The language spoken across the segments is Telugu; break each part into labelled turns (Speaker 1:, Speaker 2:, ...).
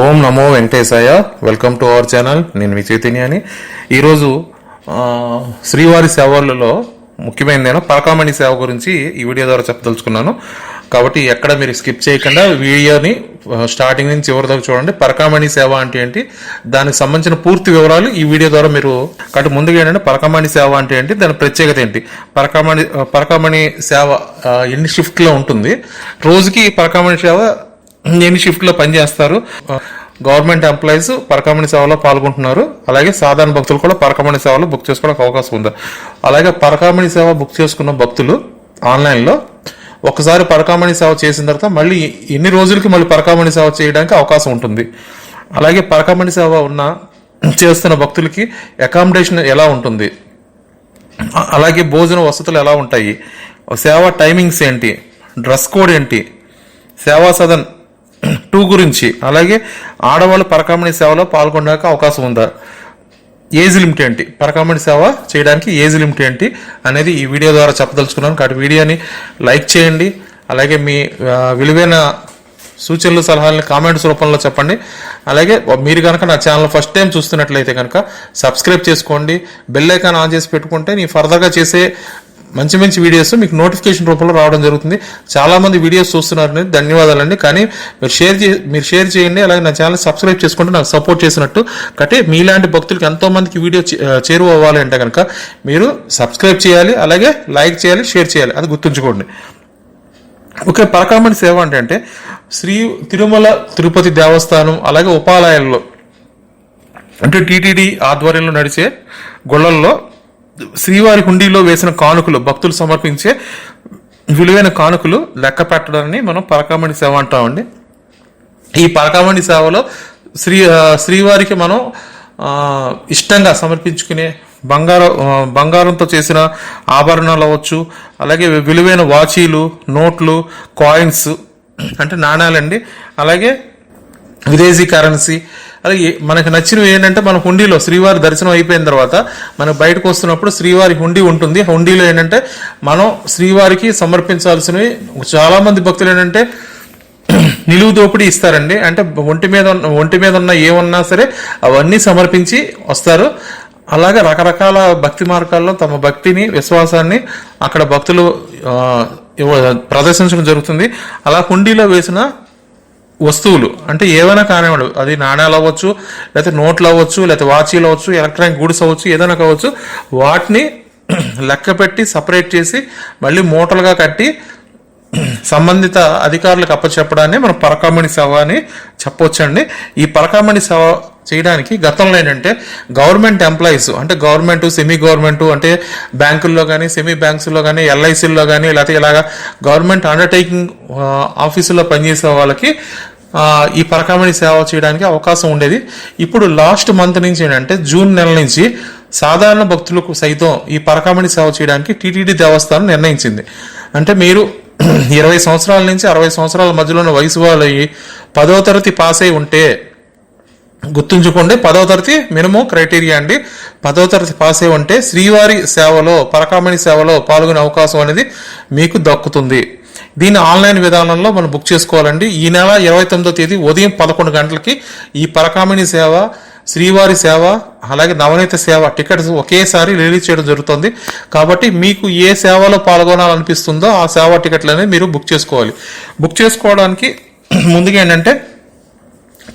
Speaker 1: Om Namo Venkatesaya. Welcome to our channel నేను మీ చైతన్య అని ఈరోజు శ్రీవారి సేవలలో ముఖ్యమైనది నేను పరకామణి సేవ గురించి ఈ వీడియో ద్వారా చెప్పదలుచుకున్నాను. కాబట్టి ఎక్కడ మీరు స్కిప్ చేయకుండా వీడియోని స్టార్టింగ్ నుంచి చివరి దాకా చూడండి. పరకామణి సేవ అంటే ఏంటి? దానికి సంబంధించిన పూర్తి వివరాలు ఈ వీడియో ద్వారా మీరు కాబట్టి ముందుగా ఏంటంటే పరకామణి సేవ అంటే ఏంటి? దాని ప్రత్యేకత ఏంటి? పరకామణి పరకామణి సేవ ఎన్ని షిఫ్ట్లో ఉంటుంది? రోజుకి ఈ పరకామణి సేవ ఎన్ని షిఫ్ట్లో పనిచేస్తారు? గవర్నమెంట్ ఎంప్లాయీస్ పరకమణి సేవలో పాల్గొంటున్నారు. అలాగే సాధారణ భక్తులు కూడా పరకమణి సేవలో బుక్ చేసుకోవడానికి అవకాశం ఉంది. అలాగే పరకామణి సేవ బుక్ చేసుకున్న భక్తులు ఆన్లైన్లో ఒకసారి పరకామణి సేవ చేసిన తర్వాత మళ్ళీ ఎన్ని రోజులకి మళ్ళీ పరకామణి సేవ చేయడానికి అవకాశం ఉంటుంది. అలాగే పరకామణి సేవ ఉన్న చేస్తున్న భక్తులకి అకామిడేషన్ ఎలా ఉంటుంది? అలాగే భోజన వసతులు ఎలా ఉంటాయి? సేవ టైమింగ్స్ ఏంటి? డ్రెస్ కోడ్ ఏంటి? సేవా సదన్ టూ గురించి. అలాగే ఆడవాళ్ళు పరకామణి సేవలో పాల్గొనడానికి అవకాశం ఉందా? ఏజ్ లిమిట్ ఏంటి? పరకామణి సేవ చేయడానికి ఏజ్ లిమిట్ ఏంటి అనేది ఈ వీడియో ద్వారా చెప్పదలుచుకున్నాను. కాబట్టి వీడియోని లైక్ చేయండి. అలాగే మీ విలువైన సూచనలు సలహాలను కామెంట్స్ రూపంలో చెప్పండి. అలాగే మీరు కనుక నా ఛానల్ ఫస్ట్ టైం చూస్తున్నట్లయితే కనుక సబ్స్క్రైబ్ చేసుకోండి. బెల్ ఐకాన్ ఆన్ చేసి పెట్టుకుంటే నేను ఫర్దర్గా చేసే మంచి మంచి వీడియోస్ మీకు నోటిఫికేషన్ రూపంలో రావడం జరుగుతుంది. చాలా మంది వీడియోస్ చూస్తున్నారని ధన్యవాదాలండి. కానీ మీరు షేర్ చే మీరు షేర్ చేయండి. అలాగే నా ఛానల్ సబ్స్క్రైబ్ చేసుకుంటే నాకు సపోర్ట్ చేసినట్టు. కాబట్టి మీలాంటి భక్తులకి ఎంతో మందికి వీడియో చేరువ అవ్వాలి అంటే కనుక మీరు సబ్స్క్రైబ్ చేయాలి. అలాగే లైక్ చేయాలి షేర్ చేయాలి. అది గుర్తుంచుకోండి. ఓకే పరకామణి సేవ అంటే అంటే శ్రీ తిరుమల తిరుపతి దేవస్థానం అలాగే ఉపాలయాల్లో అంటే టీటీడీ ఆధ్వర్యంలో నడిచే గుళ్ళల్లో శ్రీవారి హుండీలో వేసిన కానుకలు భక్తులు సమర్పించే విలువైన కానుకలు లెక్క పెట్టడాన్ని మనం పరకామణి సేవ అంటామండి. ఈ పరకామణి సేవలో శ్రీ శ్రీవారికి మనం ఇష్టంగా సమర్పించుకునే బంగారం బంగారంతో చేసిన ఆభరణాలు అవ్వచ్చు అలాగే విలువైన వాచీలు నోట్లు కాయిన్స్ అంటే నాణాలండి. అలాగే విదేశీ కరెన్సీ అలాగే మనకు నచ్చినవి ఏంటంటే మన హుండీలో శ్రీవారి దర్శనం అయిపోయిన తర్వాత మనం బయటకు వస్తున్నప్పుడు శ్రీవారి హుండీ ఉంటుంది. హుండీలో ఏంటంటే మనం శ్రీవారికి సమర్పించాల్సినవి చాలా మంది భక్తులు ఏంటంటే నిలువు దోపిడీ ఇస్తారండి. అంటే ఒంటి మీద ఉన్న ఒంటి మీద ఉన్న ఏమన్నా సరే అవన్నీ సమర్పించి వస్తారు. అలాగే రకరకాల భక్తి మార్గాల్లో తమ భక్తిని విశ్వాసాన్ని అక్కడ భక్తులు ప్రదర్శించడం జరుగుతుంది. అలా హుండీలో వేసిన వస్తువులు. అంటే ఏవైనా కానివ్వండి అది నాణ్యాలు అవ్వచ్చు లేకపోతే నోట్లు అవ్వచ్చు లేకపోతే వాచీలు అవ్వచ్చు ఎలక్ట్రానిక్ గూడ్స్ అవ్వచ్చు ఏదైనా కావచ్చు వాటిని లెక్క పెట్టి సపరేట్ చేసి మళ్ళీ మూటలుగా కట్టి సంబంధిత అధికారులకు అప్పచెప్పడాన్ని మనం పరకామణి సేవ అని చెప్పవచ్చండి ఈ పరకామణి సేవ చేయడానికి గతంలో ఏంటంటే గవర్నమెంట్ ఎంప్లాయీస్ అంటే గవర్నమెంట్ సెమీ గవర్నమెంట్ అంటే బ్యాంకుల్లో కానీ సెమీ బ్యాంక్స్లో కానీ ఎల్ఐసిల్లో కానీ లేకపోతే ఇలాగా గవర్నమెంట్ అండర్టేకింగ్ ఆఫీసులో పనిచేసే వాళ్ళకి ఈ పరకామణి సేవ చేయడానికి అవకాశం ఉండేది. ఇప్పుడు లాస్ట్ మంత్ నుంచి ఏంటంటే జూన్ నెల నుంచి సాధారణ భక్తులకు సైతం ఈ పరకామణి సేవ చేయడానికి టీటీడీ దేవస్థానం నిర్ణయించింది. అంటే మీరు ఇరవై సంవత్సరాల నుంచి అరవై సంవత్సరాల మధ్యలో ఉన్న వయసు వాళ్ళు అయ్యి తరగతి పాస్ అయి ఉంటే గుర్తుంచుకోండి పదవ తరగతి మినిమం క్రైటీరియా అండి. పదవ తరగతి పాస్ అయి ఉంటే శ్రీవారి సేవలో పరకామణి సేవలో పాల్గొనే అవకాశం అనేది మీకు దక్కుతుంది. దీన్ని ఆన్లైన్ విధానంలో మనం బుక్ చేసుకోవాలండి. ఈ నెల ఇరవై తొమ్మిదో తేదీ ఉదయం పదకొండు గంటలకి ఈ పరకామణి సేవ శ్రీవారి సేవ అలాగే నవనీత సేవ టికెట్స్ ఒకేసారి రిలీజ్ చేయడం జరుగుతుంది. కాబట్టి మీకు ఏ సేవలో పాల్గొనాలనిపిస్తుందో ఆ సేవ టికెట్లనే మీరు బుక్ చేసుకోవాలి. బుక్ చేసుకోవడానికి ముందుగా ఏంటంటే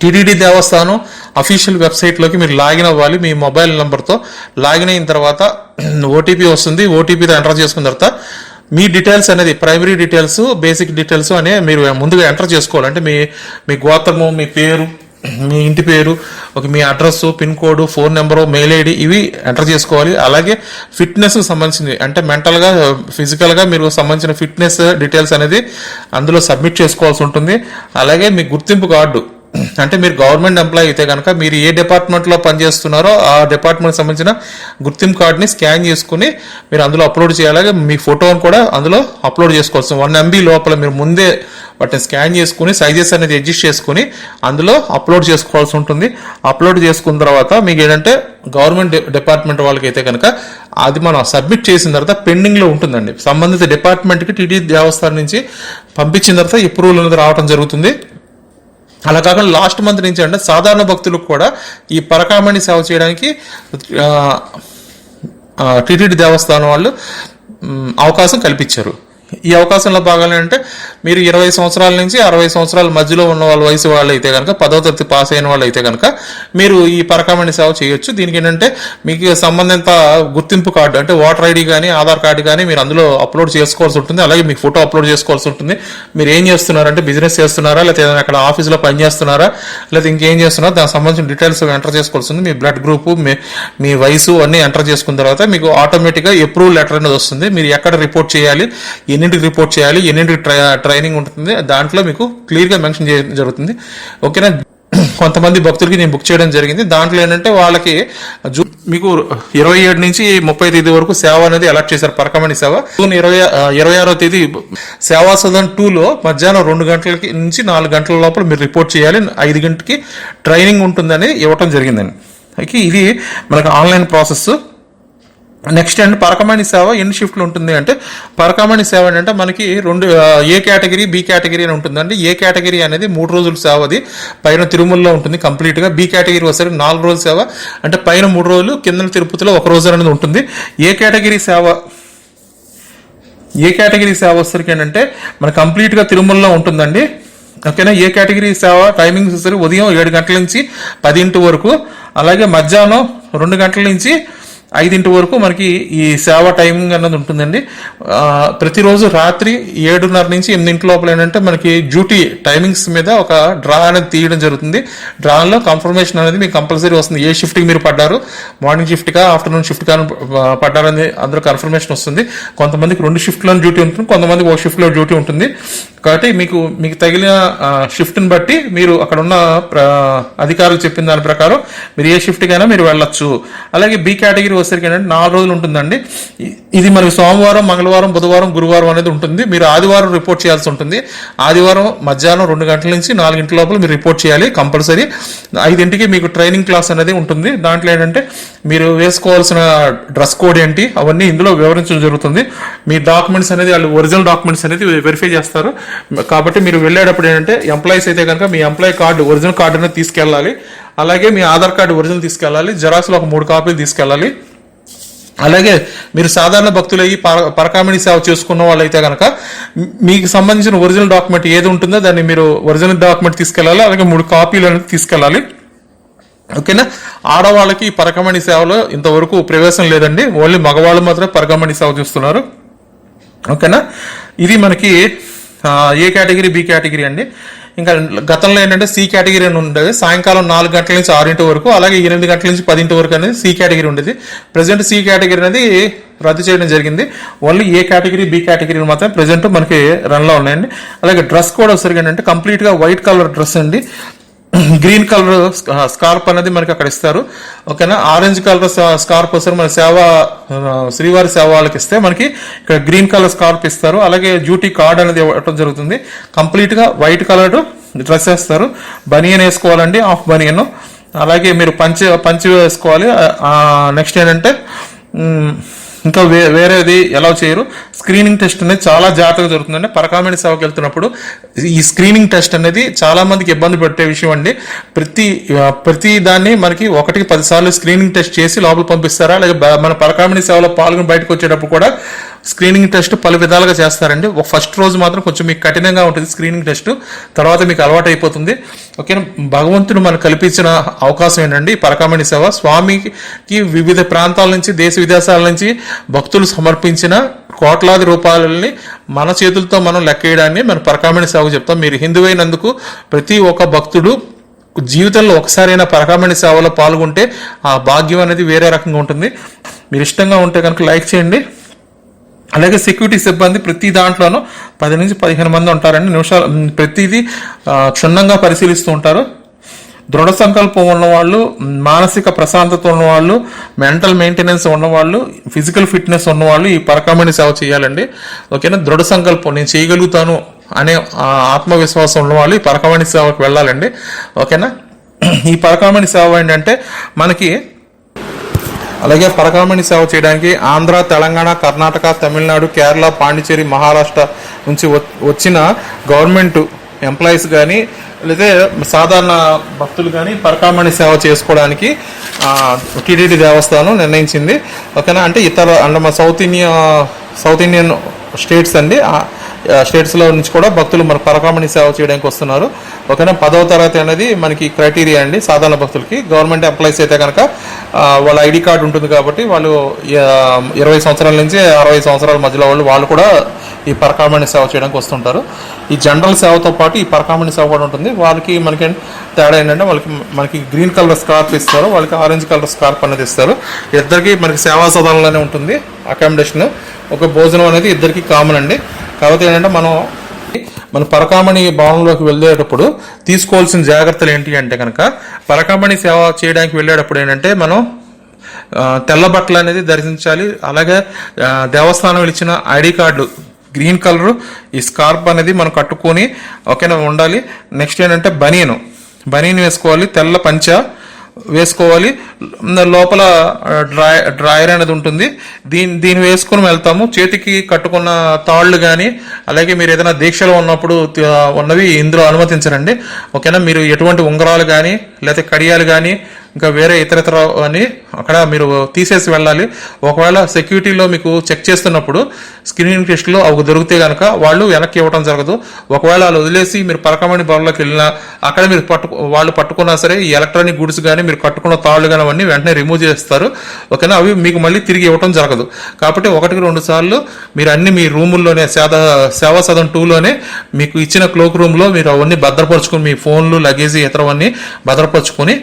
Speaker 1: టీటీడీ దేవస్థానం అఫీషియల్ వెబ్సైట్లోకి మీరు లాగిన్ అవ్వాలి. మీ మొబైల్ నెంబర్తో లాగిన్ అయిన తర్వాత ఓటీపీ వస్తుంది. ఓటీపీతో ఎంటర్ చేసుకున్న తర్వాత మీ డీటెయిల్స్ అనేది ప్రైమరీ డీటెయిల్స్ బేసిక్ డీటెయిల్స్ అనే మీరు ముందుగా ఎంటర్ చేసుకోవాలంటే మీ మీ గోత్రము మీ పేరు మీ ఇంటి పేరు ఒక మీ address pin code phone number mail ID ఇవి ఎంటర్ చేసుకోవాలి. అలాగే ఫిట్నెస్కి సంబంధించింది. అంటే మెంటల్గా ఫిజికల్గా మీరు సంబంధించిన ఫిట్నెస్ డీటెయిల్స్ అనేది అందులో సబ్మిట్ చేసుకోవాల్సి ఉంటుంది. అలాగే మీ గుర్తింపు కార్డు. అంటే మీరు గవర్నమెంట్ ఎంప్లాయీ అయితే కనుక మీరు ఏ డిపార్ట్మెంట్లో పనిచేస్తున్నారో ఆ డిపార్ట్మెంట్ సంబంధించిన గుర్తింపు కార్డుని స్కాన్ చేసుకుని మీరు అందులో అప్లోడ్ చేయాలి. మీ ఫోటోని కూడా అందులో అప్లోడ్ చేసుకోవచ్చు వన్ ఎంబీ లోపల మీరు ముందే వాటిని స్కాన్ చేసుకుని సైజెస్ అనేది అడ్జస్ట్ చేసుకుని అందులో అప్లోడ్ చేసుకోవాల్సి ఉంటుంది. అప్లోడ్ చేసుకున్న తర్వాత మీకు ఏంటంటే గవర్నమెంట్ డిపార్ట్మెంట్ వాళ్ళకి అయితే కనుక అది మనం సబ్మిట్ చేసిన తర్వాత పెండింగ్లో ఉంటుందండి. సంబంధిత డిపార్ట్మెంట్కి టీడీ దేవస్థానం నుంచి పంపించిన తర్వాత అప్రూవల్ అనేది రావడం జరుగుతుంది. అలా కాకుండా లాస్ట్ మంత్ నుంచి అంటే సాధారణ భక్తులకు కూడా ఈ పరకామణి సేవ చేయడానికి టిటిడి దేవస్థానం వాళ్ళు అవకాశం కల్పించారు. ఈ అవకాశంలో భాగంగా అంటే మీరు ఇరవై సంవత్సరాల నుంచి అరవై సంవత్సరాల మధ్యలో ఉన్న వాళ్ళ వయసు వాళ్ళు అయితే కనుక పదో తరగతి పాస్ అయిన వాళ్ళు అయితే కనుక మీరు ఈ పరకామణి సేవ చేయొచ్చు. దీనికి ఏంటంటే మీకు సంబంధిత గుర్తింపు కార్డు అంటే ఓటర్ ఐడి కానీ ఆధార్ కార్డు కానీ మీరు అందులో అప్లోడ్ చేసుకోవాల్సి ఉంటుంది. అలాగే మీకు ఫోటో అప్లోడ్ చేసుకోవాల్సి ఉంటుంది. మీరు ఏం చేస్తున్నారంటే బిజినెస్ చేస్తున్నారా లేకపోతే ఏదైనా అక్కడ ఆఫీస్లో పని చేస్తున్నారా ఇంకేం చేస్తున్నారా దానికి సంబంధించిన డీటెయిల్స్ ఎంటర్ చేసుకోవాల్సి ఉంది. మీ బ్లడ్ గ్రూప్ మీ మీ వయసు అన్ని ఎంటర్ చేసుకున్న తర్వాత మీకు ఆటోమేటిక్గా అప్రూవల్ లెటర్ అనేది వస్తుంది. మీరు ఎక్కడ రిపోర్ట్ చేయాలి ఎన్నింటికి రిపోర్ట్ చేయాలి ఎన్నింటికి ట్రై ట్రైనింగ్ ఉంటుంది దాంట్లో మీకు క్లియర్గా మెన్షన్ చేయడం జరుగుతుంది. ఓకేనా? కొంతమంది భక్తులకి నేను బుక్ చేయడం జరిగింది. దాంట్లో ఏంటంటే వాళ్ళకి జూ మీకు ఇరవై ఏడు నుంచి ముప్పై తేదీ వరకు సేవ అనేది అలాట్ చేశారు పరకమణి సేవ. జూన్ ఇరవై ఇరవై ఆరో తేదీ సేవా సదన్ టూలో మధ్యాహ్నం రెండు గంటలకి నుంచి నాలుగు గంటల లోపల మీరు రిపోర్ట్ చేయాలి. ఐదు గంటకి ట్రైనింగ్ ఉంటుందని ఇవ్వటం జరిగిందండి. అయితే ఇది మనకు ఆన్లైన్ ప్రాసెస్ నెక్స్ట్ అండ్ పరకమణి సేవ ఎన్ని షిఫ్ట్లు ఉంటుంది అంటే పరకమణి సేవ ఏంటంటే మనకి రెండు ఏ కేటగిరీ బి కేటగిరీ అని ఉంటుందండి. ఏ కేటగిరీ అనేది మూడు రోజుల సేవ అది. పైన తిరుమలలో ఉంటుంది కంప్లీట్గా బి కేటగిరీ వచ్చేసరికి నాలుగు రోజుల సేవ. అంటే పైన మూడు రోజులు కింద తిరుపతిలో ఒక రోజు అనేది ఉంటుంది. ఏ కేటగిరీ సేవ? ఏ కేటగిరీ సేవ వచ్చేసరికి ఏంటంటే మన కంప్లీట్గా తిరుమలలో ఉంటుందండి. ఓకేనా? ఏ కేటగిరీ సేవ? టైమింగ్స్ వచ్చేసరికి ఉదయం ఏడు గంటల నుంచి పదింటి వరకు. అలాగే మధ్యాహ్నం రెండు గంటల నుంచి ఐదింటి వరకు మనకి ఈ సేవ టైమింగ్ అన్నది ఉంటుందండి. ప్రతిరోజు రాత్రి ఏడున్నర నుంచి ఎనిమిదింటి లోపల ఏంటంటే మనకి డ్యూటీ టైమింగ్స్ మీద ఒక డ్రా అనేది తీయడం జరుగుతుంది. డ్రాలో కన్ఫర్మేషన్ అనేది మీకు కంపల్సరీ వస్తుంది. ఏ షిఫ్ట్కి మీరు పడ్డారు? మార్నింగ్ షిఫ్ట్గా ఆఫ్టర్నూన్ షిఫ్ట్గా పడ్డారని అందరూ కన్ఫర్మేషన్ వస్తుంది. కొంతమందికి రెండు షిఫ్ట్లో డ్యూటీ ఉంటుంది. కొంతమందికి ఒక షిఫ్ట్లో డ్యూటీ ఉంటుంది. కాబట్టి మీకు మీకు తగిలిన షిఫ్ట్ని బట్టి మీరు అక్కడ ఉన్న ప్ర- అధికారులు చెప్పిన దాని ప్రకారం మీరు ఏ షిఫ్ట్కైనా మీరు వెళ్ళొచ్చు. అలాగే బి కేటగిరీ వచ్చేసరికి ఏంటంటే నాలుగు రోజులు ఉంటుందండి. ఇది మనకి సోమవారం మంగళవారం బుధవారం గురువారం అనేది ఉంటుంది. మీరు ఆదివారం రిపోర్ట్ చేయాల్సి ఉంటుంది. ఆదివారం మధ్యాహ్నం రెండు గంటల నుంచి నాలుగింటి లోపల మీరు రిపోర్ట్ చేయాలి కంపల్సరీ. ఐదింటికి మీకు ట్రైనింగ్ క్లాస్ అనేది ఉంటుంది. దాంట్లో ఏంటంటే మీరు వేసుకోవాల్సిన డ్రెస్ కోడ్ ఏంటి అవన్నీ ఇందులో వివరించడం జరుగుతుంది. మీ డాక్యుమెంట్స్ అనేది వాళ్ళు ఒరిజినల్ డాక్యుమెంట్స్ అనేది వెరిఫై చేస్తారు. కాబట్టి మీరు వెళ్ళేటప్పుడు ఏంటంటే ఎంప్లాయీస్ అయితే కనుక మీ ఎంప్లాయీ కార్డు ఒరిజినల్ కార్డు అనేది తీసుకెళ్ళాలి. అలాగే మీ ఆధార్ కార్డు ఒరిజినల్ తీసుకెళ్ళాలి జెరాక్స్లో ఒక మూడు కాపీలు తీసుకెళ్ళాలి. అలాగే మీరు సాధారణ భక్తులయ్యి పర- పరకామిణి సేవ చేసుకున్న వాళ్ళైతే కనుక మీకు సంబంధించిన ఒరిజినల్ డాక్యుమెంట్ ఏది ఉంటుందో దాన్ని మీరు ఒరిజినల్ డాక్యుమెంట్ తీసుకెళ్ళాలి అలాగే మూడు కాపీలు అనేది తీసుకెళ్ళాలి. ఓకేనా? ఆడవాళ్ళకి ఈ పరకమణి సేవలో ఇంతవరకు ప్రవేశం లేదండి. ఓన్లీ మగవాళ్ళు మాత్రమే పరకమణి సేవ చేస్తున్నారు. ఓకేనా? ఇది మనకి ఏ కేటగిరీ బి కేటగిరీ అండి? ఇంకా గతంలో ఏంటంటే సి కేటగిరీ అని ఉండేది. సాయంకాలం నాలుగు గంటల నుంచి ఆరింటి వరకు అలాగే ఎనిమిది గంటల నుంచి పదింటి వరకు అనేది సి కేటగిరీ ఉండేది. ప్రజెంట్ సి కేటగిరీ అనేది రద్దు చేయడం జరిగింది. Only A category B category మాత్రం ప్రజెంట్ మనకి రన్లో ఉన్నాయండి. అలాగే డ్రెస్ కూడా వచ్చేసరికి ఏంటంటే కంప్లీట్గా వైట్ కలర్ డ్రెస్ అండి. గ్రీన్ కలర్ స్కార్ప్ అనేది మనకి అక్కడ ఇస్తారు. ఓకేనా? ఆరెంజ్ కలర్ స్కార్ప్ వస్తారు. మన సేవ శ్రీవారి సేవ వాళ్ళకి ఇస్తే మనకి ఇక్కడ గ్రీన్ కలర్ స్కార్ప్ ఇస్తారు. అలాగే డ్యూటీ కార్డ్ అనేది ఇవ్వటం జరుగుతుంది. కంప్లీట్గా వైట్ కలర్ డ్రెస్ వేస్తారు. బనియన్ వేసుకోవాలండి. హాఫ్ బనియన్ అలాగే మీరు పంచ పంచి వేసుకోవాలి. నెక్స్ట్ ఏంటంటే ఇంకా వే వేరేది ఎలా చేయరు. స్క్రీనింగ్ టెస్ట్ అనేది చాలా జాగ్రత్తగా జరుగుతుందండి. పరకామణి సేవకి వెళ్తున్నప్పుడు ఈ స్క్రీనింగ్ టెస్ట్ అనేది చాలా మందికి ఇబ్బంది పెట్టే విషయం అండి. ప్రతి ప్రతి దాన్ని మనకి ఒకటికి పది సార్లు స్క్రీనింగ్ టెస్ట్ చేసి లోపల పంపిస్తారా? లేదా మన పరకామణి సేవలో పాల్గొని బయటకు వచ్చేటప్పుడు కూడా స్క్రీనింగ్ టెస్ట్ పలు విధాలుగా చేస్తారండి. ఒక ఫస్ట్ రోజు మాత్రం కొంచెం మీకు కఠినంగా ఉంటుంది స్క్రీనింగ్ టెస్ట్. తర్వాత మీకు అలవాటు అయిపోతుంది. ఓకేనా భగవంతుడు మనకు కల్పించిన అవకాశం ఏంటండి పరకామణి సేవ. స్వామికి వివిధ ప్రాంతాల నుంచి దేశ విదేశాల నుంచి భక్తులు సమర్పించిన కోట్లాది రూపాయలని మన చేతులతో మనం లెక్కేయడాన్ని మన పరకామణి సేవ చెప్తాం. మీరు హిందువైనందుకు ప్రతి ఒక్క భక్తుడు జీవితంలో ఒకసారైనా పరకామణి సేవలో పాల్గొంటే ఆ భాగ్యం అనేది వేరే రకంగా ఉంటుంది. మీరు ఇష్టంగా ఉంటే కనుక లైక్ చేయండి. అలాగే సెక్యూరిటీ సిబ్బంది ప్రతి దాంట్లోనూ పది నుంచి పదిహేను మంది ఉంటారండి. నిమిషాలు ప్రతిదీ క్షుణ్ణంగా పరిశీలిస్తూ ఉంటారు. దృఢ సంకల్పం ఉన్నవాళ్ళు మానసిక ప్రశాంతత ఉన్నవాళ్ళు మెంటల్ మెయింటెనెన్స్ ఉన్నవాళ్ళు ఫిజికల్ ఫిట్నెస్ ఉన్నవాళ్ళు ఈ పరకమైన సేవ చేయాలండి. ఓకేనా? దృఢ సంకల్పం నేను చేయగలుగుతాను అనే ఆత్మవిశ్వాసం ఉన్నవాళ్ళు ఈ పరకమైన సేవకు వెళ్ళాలండి. ఓకేనా? ఈ పరకమైన సేవ ఏంటంటే మనకి అలాగే పరకామణి సేవ చేయడానికి ఆంధ్ర తెలంగాణ కర్ణాటక తమిళనాడు కేరళ పాండిచేరి మహారాష్ట్ర నుంచి వచ్చిన గవర్నమెంట్ ఎంప్లాయీస్ కానీ లేదా సాధారణ భక్తులు కానీ పరకామణి సేవ చేసుకోవడానికి టీటీడీ దేవస్థానం నిర్ణయించింది. ఓకేనా? అంటే ఇతర అంటే మా south India south Indian states అండి. స్టేట్స్లో నుంచి కూడా భక్తులు మన పరకామణి సేవ చేయడానికి వస్తున్నారు. ఓకేనా? పదవ తరగతి అనేది మనకి క్రైటీరియా అండి. సాధారణ భక్తులకి. గవర్నమెంట్ ఎంప్లాయీస్ అయితే కనుక వాళ్ళ ఐడి కార్డు ఉంటుంది కాబట్టి వాళ్ళు ఇరవై సంవత్సరాల నుంచి అరవై సంవత్సరాల మధ్యలో వాళ్ళు వాళ్ళు కూడా ఈ పరకామణి సేవ చేయడానికి వస్తుంటారు. ఈ జనరల్ సేవతో పాటు ఈ పరకామణి సేవ కూడా ఉంటుంది. వాళ్ళకి మనకి తేడా ఏంటంటే వాళ్ళకి మనకి గ్రీన్ కలర్ స్కార్ఫ్ ఇస్తారు. వాళ్ళకి ఆరెంజ్ కలర్ స్కార్ప్ అనేది ఇస్తారు. ఇద్దరికి మనకి సేవా సదనంలోనే ఉంటుంది. అకామిడేషన్ ఒక భోజనం అనేది ఇద్దరికి కామన్ అండి. కాకపోతే ఏంటంటే మనం మన పరకామణి భవనంలోకి వెళ్ళేటప్పుడు తీసుకోవాల్సిన జాగ్రత్తలు ఏంటి అంటే కనుక పరకామణి సేవ చేయడానికి వెళ్ళేటప్పుడు ఏంటంటే మనం తెల్ల బట్టలు అనేది ధరించాలి. అలాగే దేవస్థానం ఇచ్చిన ఐడి కార్డు గ్రీన్ కలర్ ఈ స్కార్ప్ అనేది మనం కట్టుకొని ఓకేనా ఉండాలి. నెక్స్ట్ ఏంటంటే బనీను బనీను వేసుకోవాలి. తెల్ల పంచ వేసుకోవాలి. లోపల డ్రై డ్రాయర్ అనేది ఉంటుంది. దీని దీన్ని వేసుకొని వెళ్తాము. చేతికి కట్టుకున్న తాళ్ళు కానీ అలాగే మీరు ఏదైనా దీక్షలో ఉన్నప్పుడు ఉన్నవి ఇందులో అనుమతించరండి. ఓకేనా? మీరు ఎటువంటి ఉంగరాలు కానీ లేకపోతే కడియాలు కానీ ఇంకా వేరే ఇతర అని అక్కడ మీరు తీసేసి వెళ్ళాలి. ఒకవేళ సెక్యూరిటీలో మీకు చెక్ చేస్తున్నప్పుడు స్క్రీనింగ్ టెస్ట్లో అవి దొరికితే కనుక వాళ్ళు వెనక్కి ఇవ్వడం జరగదు. ఒకవేళ వాళ్ళు వదిలేసి మీరు పరకమణి బొరలోకి వెళ్ళినా అక్కడ మీరు పట్టు వాళ్ళు పట్టుకున్నా సరే ఈ ఎలక్ట్రానిక్ గుడ్స్ కానీ మీరు కట్టుకున్న తాళ్ళు కానీ అవన్నీ వెంటనే రిమూవ్ చేస్తారు. ఓకేనా? అవి మీకు మళ్ళీ తిరిగి ఇవ్వడం జరగదు. కాబట్టి ఒకటికి రెండు సార్లు మీరు అన్ని మీ రూముల్లోనే సేద సేవా సదన్ టూలోనే మీకు ఇచ్చిన క్లోక్ రూమ్లో మీరు అవన్నీ భద్రపరుచుకుని మీ ఫోన్లు లగేజీ ఇతరవన్నీ భద్రపరుచుకొని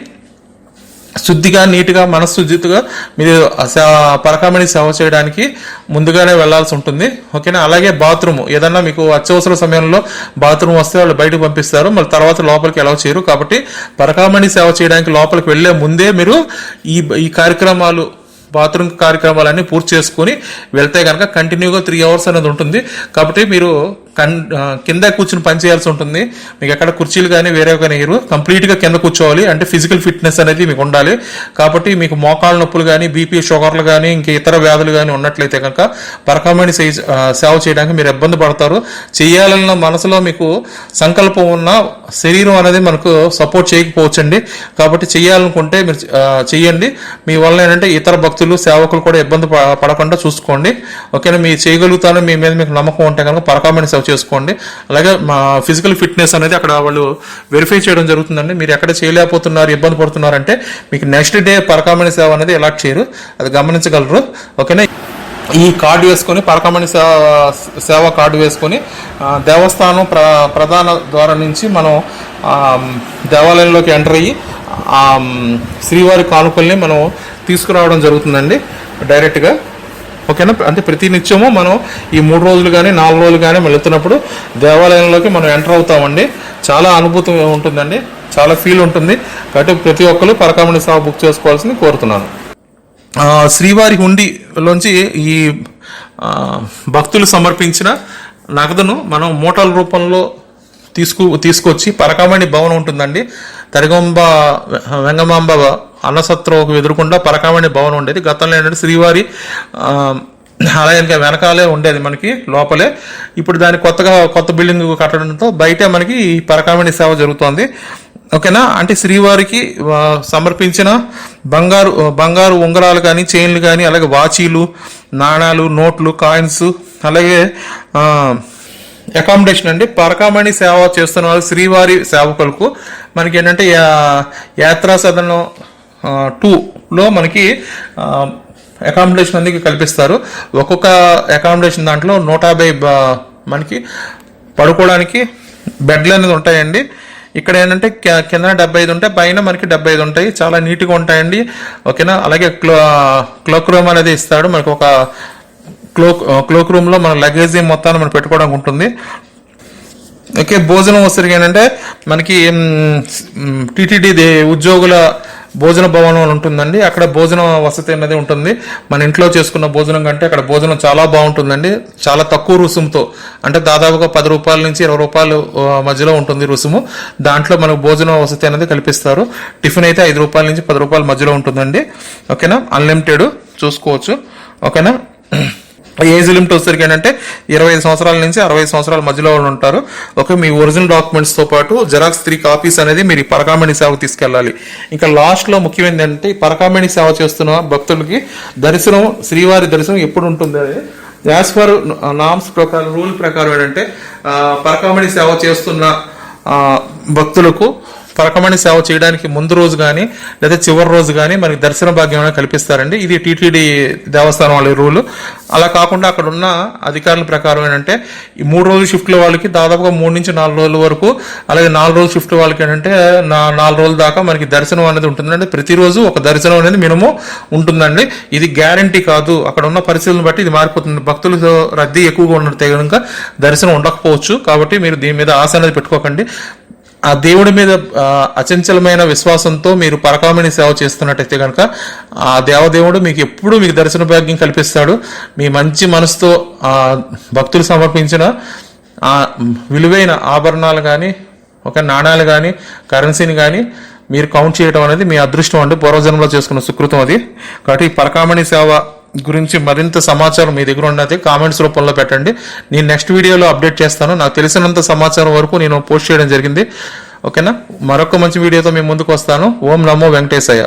Speaker 1: శుద్ధిగా నీట్గా మనశుద్ధిగా మీరు సే- పరకామణి సేవ చేయడానికి ముందుగానే వెళ్ళాల్సి ఉంటుంది. ఓకేనా? అలాగే బాత్రూమ్. ఏదన్నా మీకు అత్యవసర సమయంలో బాత్రూమ్ వస్తే వాళ్ళు బయటకు పంపిస్తారు. మళ్ళీ తర్వాత లోపలికి ఎలా చేయరు. కాబట్టి పరకామణి సేవ చేయడానికి లోపలికి వెళ్ళే ముందే మీరు ఈ ఈ కార్యక్రమాలు బాత్రూమ్ కార్యక్రమాలన్నీ పూర్తి చేసుకుని వెళ్తే కనుక కంటిన్యూగా త్రీ అవర్స్ అనేది ఉంటుంది. కాబట్టి మీరు కన్ కింద కూర్చుని పని చేయాల్సి ఉంటుంది. మీకు ఎక్కడ కుర్చీలు కానీ వేరే కానీ మీరు కంప్లీట్గా కింద కూర్చోవాలి. అంటే ఫిజికల్ ఫిట్నెస్ అనేది మీకు ఉండాలి. కాబట్టి మీకు మోకాళ్ళ నొప్పులు కానీ బీపీ షుగర్లు కానీ ఇంకా ఇతర వ్యాధులు కానీ ఉన్నట్లయితే కనుక పరకమైన సేవ చేయడానికి మీరు ఇబ్బంది పడతారు. చేయాలన్న మనసులో మీకు సంకల్పం ఉన్న శరీరం అనేది మనకు సపోర్ట్ చేయకపోవచ్చండి. కాబట్టి చేయాలనుకుంటే మీరు చేయండి. మీ వల్ల ఏంటంటే ఇతర భక్తులు సేవకులు కూడా ఇబ్బంది ప- పడకుండా చూసుకోండి. ఓకేనా? మీరు చేయగలుగుతాను మీ మీద మీకు నమ్మకం ఉంటే కనుక పరకమైన సేవ చేసుకోండి. అలాగే మా ఫిజికల్ ఫిట్నెస్ అనేది అక్కడ వాళ్ళు వెరిఫై చేయడం జరుగుతుందండి. మీరు ఎక్కడ చేయలేకపోతున్నారు ఇబ్బంది పడుతున్నారంటే మీకు నెక్స్ట్ డే పరకామణి సేవ అనేది అలాట్ చేయరు. అది గమనించగలరు. ఓకేనా? ఈ కార్డు వేసుకొని పరకమణి సేవ సేవ కార్డు వేసుకొని దేవస్థానం ప్ర ప్రధాన ద్వారం నుంచి మనం దేవాలయంలోకి ఎంటర్ అయ్యి శ్రీవారి కానుకల్ని మనం తీసుకురావడం జరుగుతుందండి. డైరెక్ట్గా ఓకేనా? అంటే ప్రతి నిత్యము మనం ఈ మూడు రోజులు కానీ నాలుగు రోజులు కానీ వెళుతున్నప్పుడు దేవాలయంలోకి మనం ఎంటర్ అవుతామండి. చాలా అనుభూతి ఉంటుందండి. చాలా ఫీల్ ఉంటుంది. కాబట్టి ప్రతి ఒక్కరు పరకామణి సభ బుక్ చేసుకోవాల్సింది కోరుతున్నాను. శ్రీవారి హుండీలోంచి ఈ భక్తులు సమర్పించిన నగదును మనం మూటల రూపంలో తీసుకు తీసుకొచ్చి పరకామణి భవనం ఉంటుందండి. తరిగొంబ వెంగమాంబ అన్నసత్రకు ఎదురుకుండా పరకామణి భవనం ఉండేది. గతంలో ఏంటంటే శ్రీవారి ఆలయానికి వెనకాలే ఉండేది మనకి లోపలే. ఇప్పుడు దాన్ని కొత్తగా కొత్త బిల్డింగ్ కట్టడంతో బయటే మనకి ఈ పరకామణి సేవ జరుగుతోంది. ఓకేనా? అంటే శ్రీవారికి సమర్పించిన బంగారు బంగారు ఉంగరాలు కానీ చైన్లు కానీ అలాగే వాచీలు నాణాలు నోట్లు కాయిన్స్ అలాగే అకామిడేషన్ అండి. పరకామణి సేవ చేస్తున్న వాళ్ళు శ్రీవారి సేవకులకు మనకి ఏంటంటే యా- యాత్రా సదనం టూలో మనకి అకామిడేషన్ అనేది కల్పిస్తారు. ఒక్కొక్క అకామిడేషన్ దాంట్లో నూట యాభై మనకి పడుకోవడానికి బెడ్లు అనేది ఉంటాయండి. ఇక్కడ ఏంటంటే కింద డెబ్బై ఐదు ఉంటాయి పైన మనకి డెబ్బై ఐదు ఉంటాయి. చాలా నీట్గా ఉంటాయండి. ఓకేనా? అలాగే క్లో క్లోక్ రూమ్ అనేది ఇస్తాడు. మనకు ఒక క్లోక్ క్లోక్ రూమ్లో మన లగేజ్ మొత్తాన్ని మనం పెట్టుకోవడానికి ఉంటుంది. ఓకే భోజనం వచ్చరికి ఏంటంటే మనకి టీటీడీ ఉద్యోగుల భోజన భవనం అని ఉంటుందండి. అక్కడ భోజన వసతి అనేది ఉంటుంది. మన ఇంట్లో చేసుకున్న భోజనం కంటే అక్కడ భోజనం చాలా బాగుంటుందండి. చాలా తక్కువ రుసుముతో అంటే దాదాపుగా పది రూపాయల నుంచి ఇరవై రూపాయలు మధ్యలో ఉంటుంది రుసుము. దాంట్లో మనకు భోజన వసతి అనేది కల్పిస్తారు. టిఫిన్ అయితే ఐదు రూపాయల నుంచి పది రూపాయల మధ్యలో ఉంటుందండి. ఓకేనా? అన్లిమిటెడ్ చూసుకోవచ్చు. ఓకేనా? ఏజ్ లిమిట్ వచ్చేసరికి ఏంటంటే ఇరవై ఐదు సంవత్సరాల నుంచి అరవై సంవత్సరాల మధ్యలో వాళ్ళు ఉంటారు. ఓకే మీ ఒరిజినల్ డాక్యుమెంట్స్తో పాటు జెరాక్స్ త్రీ కాపీస్ అనేది మీరు ఈ పరకామణి సేవకు తీసుకెళ్ళాలి. ఇంకా లాస్ట్లో ముఖ్యమైనది ఏంటంటే ఈ పరకామణి సేవ చేస్తున్న భక్తులకి దర్శనం శ్రీవారి దర్శనం ఎప్పుడు ఉంటుంది? అనేది యాజ్ ఫర్ నామ్స్ ప్రకారం రూల్ ప్రకారం ఏంటంటే పరకామణి సేవ చేస్తున్న భక్తులకు పరకమణి సేవ చేయడానికి ముందు రోజు కానీ లేదా చివరి రోజు కానీ మనకి దర్శన భాగ్యం అనేది కల్పిస్తారండి. ఇది టీటీడీ దేవస్థానం వాళ్ళ రూల్. అలా కాకుండా అక్కడ ఉన్న అధికారుల ప్రకారం ఏంటంటే ఈ మూడు రోజుల షిఫ్ట్ల వాళ్ళకి దాదాపుగా మూడు నుంచి నాలుగు రోజుల వరకు అలాగే నాలుగు రోజుల షిఫ్ట్ వాళ్ళకి ఏంటంటే నా నాలుగు రోజుల దాకా మనకి దర్శనం అనేది ఉంటుందండి. ప్రతిరోజు ఒక దర్శనం అనేది మినిమం ఉంటుందండి. ఇది గ్యారంటీ కాదు. అక్కడ ఉన్న పరిస్థితులను బట్టి ఇది మారిపోతుంది. భక్తులు రద్దీ ఎక్కువగా ఉన్న కనుక దర్శనం ఉండకపోవచ్చు. కాబట్టి మీరు దీని మీద ఆశ అనేది పెట్టుకోకండి. ఆ దేవుడి మీద అచంచలమైన విశ్వాసంతో మీరు పరకామణి సేవ చేస్తున్నట్టయితే కనుక ఆ దేవదేవుడు మీకు ఎప్పుడూ మీకు దర్శన భాగ్యం కల్పిస్తాడు. మీ మంచి మనసుతో ఆ భక్తులు సమర్పించిన ఆ విలువైన ఆభరణాలు కానీ ఒక నాణాలు కానీ కరెన్సీని కానీ మీరు కౌంట్ చేయడం అనేది మీ అదృష్టం అండి. పూర్వజన్మలో చేసుకున్న సుకృతం అది. కాబట్టి ఈ పరకామణి సేవ గురించి మరింత సమాచారం మీ దగ్గర ఉన్నది కామెంట్స్ రూపంలో పెట్టండి. నేను నెక్స్ట్ వీడియోలో అప్డేట్ చేస్తాను. నాకు తెలిసినంత సమాచారం వరకు నేను పోస్ట్ చేయడం జరిగింది. ఓకేనా మరొక మంచి వీడియోతో మేము ముందుకు వస్తాను. ఓం నమో వెంకటేశయ్య.